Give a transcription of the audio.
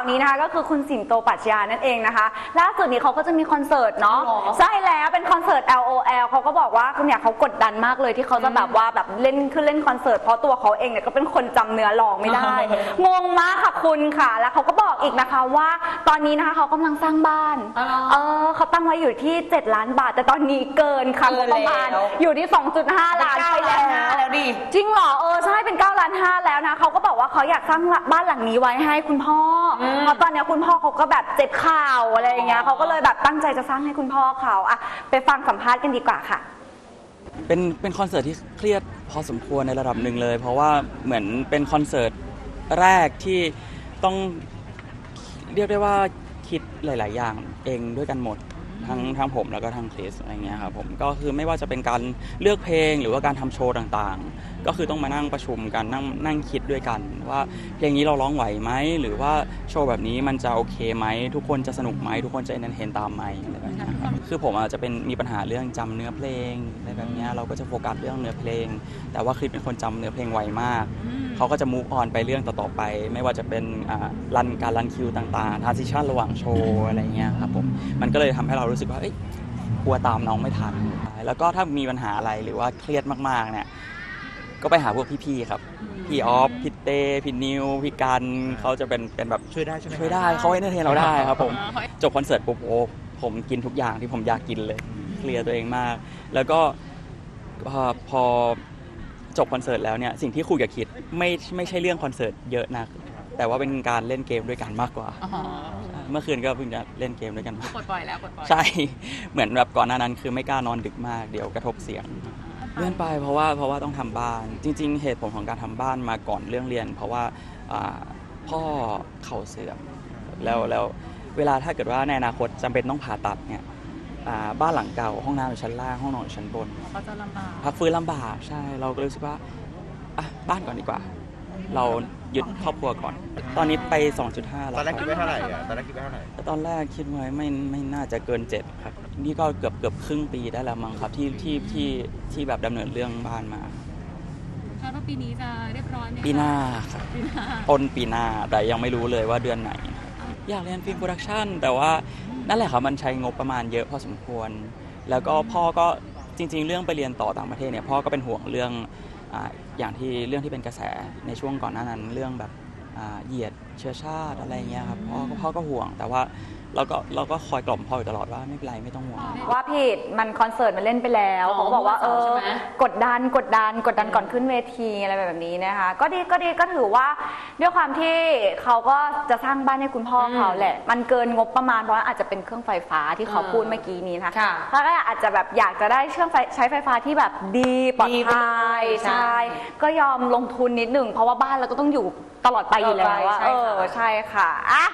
าวนี้นะคะก็คือคุณสิงโตปรัชญานั่นเองนะคะ ล่าสุดนี้เขาก็จะมีคอนเสิร์ตเนาะหรอ ใช่แล้วเป็นคอนเสิร์ต LOL เขาก็บอกว่าคุณเนี่ยเขากดดันมากเลยที่เขาจะแบบว่าแบบเล่นขึ้นเล่นคอนเสิร์ตเพราะตัวเขาเองเนี่ยก็เป็นคนจำเนื้อร้องไม่ได้ งงมากค่ะคุณค่ะ แล้วเขาก็บอกอีกนะคะว่า ตอนนี้นะคะเขากำลังสร้างบ้าน อ๋อเหรอเออเขาตั้งไว้อยู่ที่ 7 ล้านบาท แต่ตอนนี้เกินค่ะเกิงนบประมาณแล้ว อยู่ที่ 2.5 ล้านเก้าไปล้านแล้ห้าวแล้วดิ จริงเหรอ เออ ใช่เป็น 9 ล้าน 5 แล้วนะ เขาก็บ อกว่าเขาอยากสร้างบ้านหลังนี้ไว้ให้คุณพ่ออมเพราะตอนเนี้ยคุณพ่อเขาก็แบบเจ็บข่าวอะไรอย่างเงี้ยอ๋อเขาก็เลยแบบตั้งใจจะสร้างให้คุณพ่อเขาอะไปฟังสัมภาษณ์กันดีกว่าค่ะ เป็นเป็นคอนเสิร์ตที่เครียดพอสมควรในระดับหนึ่งเลย เพราะว่าเหมือนเป็นคอนเสิร์ตแรกที่ต้องเรียกได้ว่าคิดหลาย ๆ อย่างเองด้วยกันหมด ทั้งทั้งผมแล้วก็ทั้งคริสอะไรเงี้ยครับผมก็คือไม่ว่าจะเป็นการเลือกเพลงหรือว่าการทำโชว์ต่างๆ ก็คือต้องมานั่งประชุมกันนั่งนั่งคิดด้วยกัน ว่าเพลงนี้เราร้องไหวไหมหรือว่าโชว์แบบนี้มันจะโอเคไหมทุกคนจะสนุกไหมทุกคนจะเอนเตอร์เทนตามไหมอะไรแบบนี้ครับคือผมอาจจะเป็นมีปัญหาเรื่องจำเนื้อเพลงอะไรแบบเนี้ยเราก็จะโฟกัสเรื่องเนื้อเพลง แต่ว่าคริสเป็นคนจำเนื้อเพลงไวมาก เขาก็จะมูฟออนไปเรื่องต่อๆไป ไม่ว่าจะเป็นอ่ารันการรันคิวต่างๆทาร์ซิชันระหว่างโชว์อะไรเงี้ยครับผมมันก็เลยทำให้เรารู้สึกว่าเอ้ยกลัวตามน้องไม่ทัน แล้วก็ถ้ามีปัญหาอะไรหรือว่าเครียดมากๆเนี่ยก็ไปหาพวกพี่ๆครับ พี่ออฟพี่เต้พี่นิวพี่กันเขาจะเป็นเป็นแบบช่วยได้ใช่ไหมช่วยได้เขาเอนเตอร์เทนเราได้ครับผมจบคอนเสิร์ตปุ๊บโอ้ผมกินทุกอย่างที่ผมอยากกินเลยเคลียร์ตัวเองมาก แล้วก็พอพอ จบคอนเสิร์ตแล้วเนี่ยสิ่งที่คุยกับคิดไม่ไม่ใช่เรื่องคอนเสิร์ตเยอะนัก แต่ว่าเป็นการเล่นเกมด้วยกันมากกว่า อ๋อเมื่อคืนก็เพิ่งจะเล่นเกมด้วยกันมาปลดปล่อยแล้วปลดปล่อยใช่ เหมือนแบบก่อนหน้านั้นคือไม่กล้านอนดึกมากเดี๋ยวกระทบเสียง เลื่อนไปเพราะว่าเพราะว่าต้องทำบ้าน จริง ๆ เหตุผลของการทำบ้านมาก่อนเรื่องเรียน เพราะว่าอ่าพ่อเข่าเสื่อมแล้วแล้วเวลาถ้าเกิดว่าในอนาคตจำเป็นต้องผ่าตัดเนี่ย อ่าบ้านหลังเก่าห้องน้ำอยู่ชั้นล่างห้องนอนอยู่ชั้นบน เขาจะลำบากพักฟื้นลำบากใช่เราก็รู้สึกว่าอะบ้านก่อนดีกว่า เราหยุดครอบครัวก่อน ตอนนี้ไป 2.5แล้วตอนแรกคคิดรับไว้เท่าไหร่อะตอนแรกคิดไว้เท่าไหร่ตอนแรกคิดไว้ไม่ไม่น่าจะเกินเจ็ดครับ นี่ก็เกือบเกือบครึ่งปีได้แล้วมั้งครับที่ที่ที่ที่แบบดำเนินเรื่องบ้านมา คาดว่าปีนี้จะเรียบร้อยไหมคะปีหน้าครับปีหน้า ต้นปีหน้าแต่ยังไม่รู้เลยว่าเดือนไหน อยากเรียนฟิล์มโปรดักชันแต่ว่านั่นแหละครับมันใช้งบประมาณเยอะพอสมควร แล้วก็พ่อก็จริง ๆ เรื่องไปเรียนต่อต่างประเทศเนี่ยพ่อก็เป็นห่วงเรื่องออย่างที่เรื่องที่เป็นกระแสในช่วงก่อนหน้านั้นเรื่องแบบเหยียด เชื้อชาติอะไรเงี้ยครับพ่อก็พ่อก็ห่วง แต่ว่าเราก็เราก็คอยกล่อมพ่ออยู่ตลอดว่าไม่เป็นไรไม่ต้องห่วง ว่าผิดมันคอนเสิร์ตมันเล่นไปแล้วอ๋อเขาก็บอกว่าเอวันเสาร์อใช่ไหม กดดันกดดัน กดดันก่อนขึ้นเวทีอะไรแบบนี้นะคะ ก็ดีก็ดีก็ถือว่าด้วยความที่เขาก็จะสร้างบ้านให้คุณพ่ออมเขาแหละ มันเกินงบประมาณเพราะว่าอาจจะเป็นเครื่องไฟฟ้าที่เขาอ่าพูดเมื่อกี้นี้นะคะ ค่ะ เขาก็อาจจะแบบอยากจะได้เครื่องไฟใช้ไฟฟ้าที่แบบดีปลอดดีไปภัยเลยใช่ ใช่ ก็ยอมลงทุนนิดหนึ่งเพราะว่าบ้านเราก็ต้องอยู่ตลอดไปอยู่แล้วอะตลอดไปใช่เอค่ะอ ใช่ค่ะอะ